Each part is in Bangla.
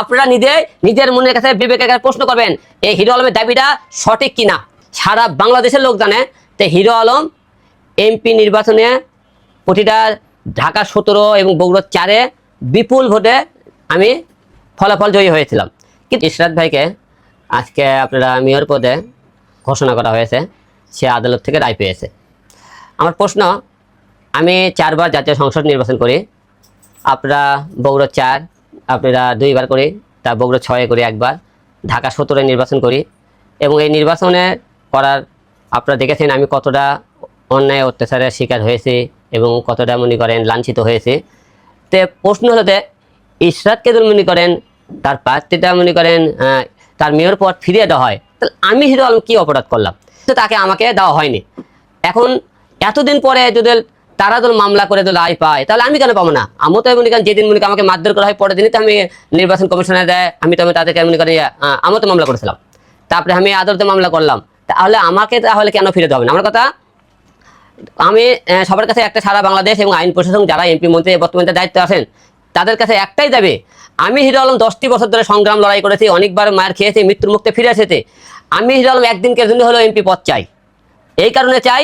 আপনারা নিজে, নিজের মনের কাছে বিবেকের কাছে প্রশ্ন করবেন, এই হিরো আলমের দাবিটা সঠিক কিনা? সারা বাংলাদেশের লোক জানে যে হিরো আলম এমপি নির্বাচনে প্রতিটা ঢাকা সতেরো এবং বগুড়া চারে বিপুল ভোটে আমি ফলাফল জয়ী হয়েছিলাম। কিন্তু ইশরাত ভাইকে আজকে আপনারা মেয়র পদে ঘোষণা করা হয়েছে, সে আদালত থেকে রায় পেয়েছে। আমার প্রশ্ন, আমি চারবার জাতীয় সংসদ নির্বাচন করি, আপনারা বগুড়া চার আপনারা দুইবার করে তা বগুড়া ছয়ে করি একবার, ঢাকা সতেরোয় নির্বাচন করি। এবং এই নির্বাচনে করার, আপনারা দেখেছেন আমি কতটা অন্যায় অত্যাচারের শিকার হয়েছি এবং কতটা মনে করেন লাঞ্ছিত হয়েছে। তে প্রশ্ন যে ইশরাতকে যদি মনে করেন তার প্রার্থীটা মনে করেন তার মেয়র পদ ফিরিয়ে দেওয়া হয়। তাহলে আমি হিরো আলম কী অপরাধ করলাম? তো তাকে আমাকে দেওয়া হয়নি। এখন এতদিন পরে যদি তারা যদি মামলা করে যদি রায় পায়, তাহলে আমি কেন পাবো না? আমি তো মনে করেন যেদিন মনে আমাকে মারধর করা হয়, পরের দিনই তো আমি নির্বাচন কমিশনে দেয়, আমি তো আমি তাদেরকে মনে করি আমিও তো মামলা করেছিলাম। তারপরে আমি আদালতে মামলা করলাম। তাহলে আমাকে তাহলে কেন ফিরে দেওয়া হবে না? আমার কথা, আমি সবার কাছে একটা সারা বাংলাদেশ এবং আইন প্রশাসন যারা এমপি মন্ত্রী বর্তমানে দায়িত্ব আছেন, তাদের কাছে একটাই দাবি, আমি হিরো আলম দশটি বছর ধরে সংগ্রাম লড়াই করেছি, অনেকবার মার খেয়েছি, মৃত্যুর মুক্তে ফিরে এসেছে। আমি হিরো আলম একদিনকে জন্য হলো এমপি পদ চাই, এই কারণে চাই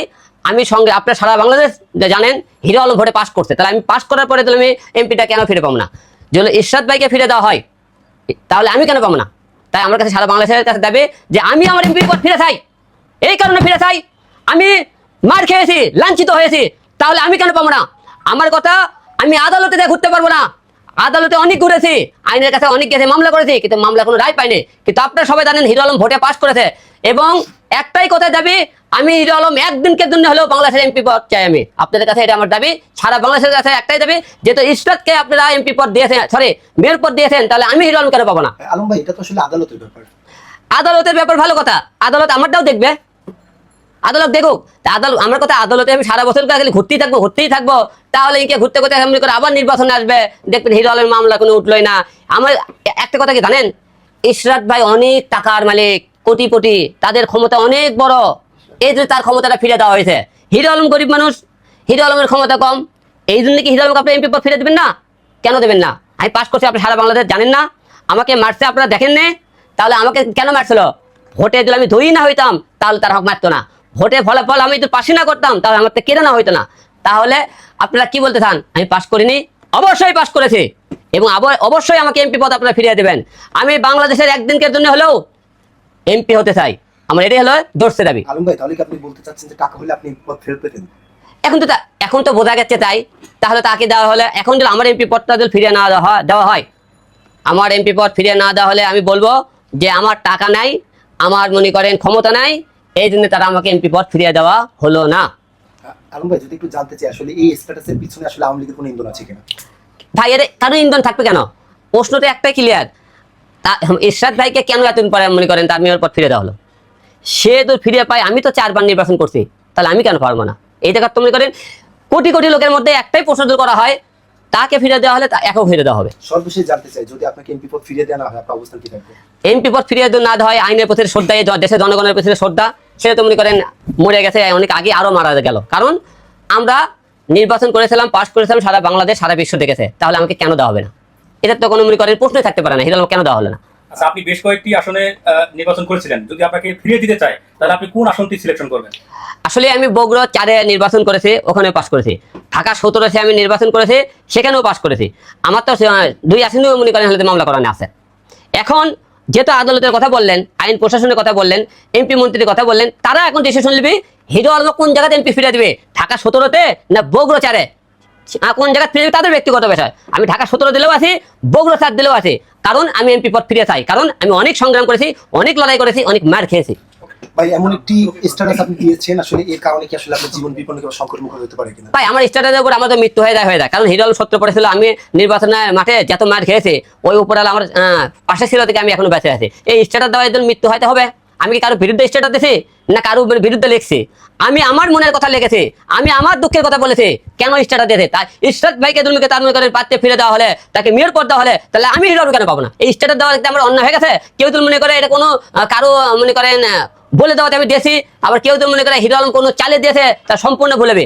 আমি সঙ্গে আপনার সারা বাংলাদেশ জানেন, হিরো আলম ভোটে পাস করছে। তাহলে আমি পাস করার পরে তাহলে আমি এমপিটা কেন ফিরে পাবো না? যদি ইরশাদ ভাইকে ফিরে দেওয়া হয়, তাহলে আমি কেন পাবো না? তাই আমার কাছে সারা বাংলাদেশের কাছে দেবে যে আমি আমার এমপি পদ ফিরে চাই। এই কারণে ফিরে চাই। আমি মার খেয়েছি, লাঞ্ছিত হয়েছি, তাহলে আমি কেন পাবো না? আমার কথা আমি আদালতে ঘুরতে পারব না। আদালতে অনেক ঘুরেছি, আইনের কাছে অনেক গেছে, মামলা করেছি, কিন্তু মামলা কোনো রায় পাইনি। কিন্তু আপনারা সবাই জানেন হিরো আলম ভোটে পাশ করেছে। এবং একটাই কথা দাবি আমি হিরো আলম একদিনকে জন্য হলেও বাংলাদেশের এমপি পদ চাই আমি। আপনাদের কাছে এটা আমার দাবি সারা বাংলাদেশের কাছে একটাই দাবি যেহেতু ইস্টাতকে আপনারা এমপি পদ দিয়েছেন সরি মেয়র পদ দিয়েছেন তাহলে আমি হিরো আলম কেন পাবো না। আলম ভাই এটা তো আসলে আদালতের ব্যাপার। আদালতের ব্যাপার ভালো কথা। আদালত আমারটাও দেখবে। আদালত দেখুক। আদালত আমার কথা আদালতে আমি সারা বছর খালি ঘুরতেই থাকব ঘুরতেই থাকব। তাহলে ইনকে ঘুরতে ঘুরতে এমনি করে আবার নির্বাচন আসবে। দেখবেন হিরো আলমের মামলা কোনো উঠলোই না। আমার একটা কথা কি জানেন? ইশরাত ভাই অনেক টাকার মালিক। কোটিপতি, তাদের ক্ষমতা অনেক বড়। এই যে তার ক্ষমতাটা ফিরে দেওয়া হয়েছে। হিরো আলম গরিব মানুষ, হিরো আলমের ক্ষমতা কম। এই জন্য কি হিরো আলমকে আপনি এমপি পদ ফিরে দেবেন না? কেন দেবেন না? আমি পাস করছি, আপনি সারা বাংলাদেশ জানেন না। আমাকে মারছে আপনারা দেখেন নে। তাহলে আমাকে কেন মারছিল? ভোটে যদি আমি ধরি না হইতাম, তাহলে তারা মারতো না। ভোটে ফলাফল আমি যদি পাশই না করতাম, তাহলে আমার তো কেড়ে না হইতো না। তাহলে আপনারা কি বলতে চান? আমি পাশ করিনি। অবশ্যই পাশ করেছি। এবং অবশ্যই আমাকে এমপি পদ আপনারা ফিরিয়ে দেবেন। আমি বাংলাদেশের একদিনকের জন্য হলেও এমপি হতে চাই। আমার এটাই হলো দর্শে দাবি। আলম ভাই তাহলে কি আপনি বলতে চাচ্ছেন যে টাকা হলে আপনি পদ ফেরত পেতেন? এখন তো এখন তো বোঝা গেছে তাই। তাহলে তাকে দেওয়া হলে এখন যদি আমার এমপি পদটা যদি ফিরিয়ে না দেওয়া হয়- আমার এমপি পদ ফিরিয়ে না দেওয়া হলে আমি বলব যে আমার টাকা নাই আমার মনে করেন ক্ষমতা নাই এই জন্য তারা আমাকে এমপি পদ ফিরিয়ে দেওয়া হলো না। আলম ভাই যদি একটু জানতে চাই আসলে এই স্ট্যাটাসের পিছনে আসলে আওয়ামী লীগের কোনো ইন্ধন আছে কিনা? ভাই এর কারণ ইন্ধন থাকবে কেন? প্রশ্ন তো একটাই ক্লিয়ার তা ইরশাদ ভাইকে কেন এতদিন পরে মনে করেন তার মেয়র পদ ফিরে দেওয়া হলো? সে তো ফিরে পায় আমি তো চারবার নির্বাচন করছি তাহলে আমি কেন পারব না? এই জায়গা তো মনে করেন কোটি কোটি লোকের মধ্যে একটাই প্রশ্ন করা হয় তাকে ফিরে দেওয়া হলে তা একেও ফিরে দেওয়া হবে। সর্বশেষ জানতে চাই যদি আপনাকে এমপি পদ ফিরিয়ে দেওয়া না হয় আপনার অবস্থান কি থাকবে? এমপি পদ ফিরিয়ে দেওয়া না দেওয়া হয় আইনের প্রতি শ্রদ্ধা দেশের জনগণের প্রতি শ্রদ্ধা সেটা তো মনে করেন মরে গেছে অনেক আগে আরও মারা গেল। কারণ আমরা নির্বাচন করেছিলাম পাশ করেছিলাম সারা বাংলাদেশ সারা বিশ্ব দেখেছে তাহলে আমাকে কেন দেওয়া হবে না? এটা তো কোনো মনে করেন প্রশ্নই থাকতে পারে না হিরাল কেন দেওয়া হলো না? আচ্ছা আপনি বেশ কয়েকটি আসনে নির্বাচন করেছিলেন। যদি আপনাকে ফিরিয়ে দিতে চায় তাহলে আপনি কোন আসনটি সিলেকশন করবেন? আসলে আমি বগুড়া চারে নির্বাচন করেছি ওখানে পাশ করেছি। ঢাকা সতেরোতে আমি নির্বাচন করেছি সেখানেও পাশ করেছি। আমার তো দুই আসনেও মনে করেন হলে মামলা করানো আছে। এখন যেহেতু আদালতের কথা বললেন আইন প্রশাসনের কথা বললেন এমপি মন্ত্রীর কথা বললেন তারা এখন ডিসিশন নেবে হিরো আলম কোন জায়গাতে এমপি ফিরে দিবে? ঢাকা সতেরোতে না বগুড়া চারে? কোন জায়গায় ফিরে তাদের ব্যক্তিগত বিষয়। আমি ঢাকা সতেরো দিলেও আছি বগুড়া চার দিলেও আছি। কারণ আমি এমপি পদ ফিরে চাই। কারণ আমি অনেক সংগ্রাম করেছি অনেক লড়াই করেছি অনেক মার খেয়েছি। ভাই এমন একটি স্ট্যাটাস আপনি দিয়েছেন আসলে এর কারণে কি আসলে আপনার জীবন বিপন্ন কিংবা সংকট মুখে হতে পারে কিনা? ভাই আমার স্টার্টারের উপর আমার তো মৃত্যু হয়ে যায় হয়ে যায়। কারণ হিরল সত্য পড়েছিল আমি মাঠে যত মার খেয়েছি ওই উপরে আমার আহ, পাশে ছিল থেকে আমি এখনও বেঁচে আছি। এই স্টার্টার দেওয়ার জন্য মৃত্যু হয়তো হবে। আমি কি কারও বিরুদ্ধে স্টেটাস দিছি? না কারও বিরুদ্ধে লিখছি? আমি আমার মনের কথা লিখেছি। আমি আমার দুঃখের কথা বলেছি। কেন স্টেটাস দিয়েছে? তাই স্টার্ট ভাইকে দুর্নীকে তার মনে করেন পাত্রে ফিরে দেওয়া হলে, তাকে মেয়র করতে হলে, তাহলে আমি হিরোর কেন পাবো না? এই স্টেটাস দেওয়া আমার অন্য হয়ে গেছে। কেউ তুল মনে করে এটা কোনো কারও মনে করেন বলে দেওয়াতে আমি দিয়েছি। আবার কেউ তো মনে করে হিরো আলম কোনো চালে দিয়েছে, তা সম্পূর্ণ ভুলেবে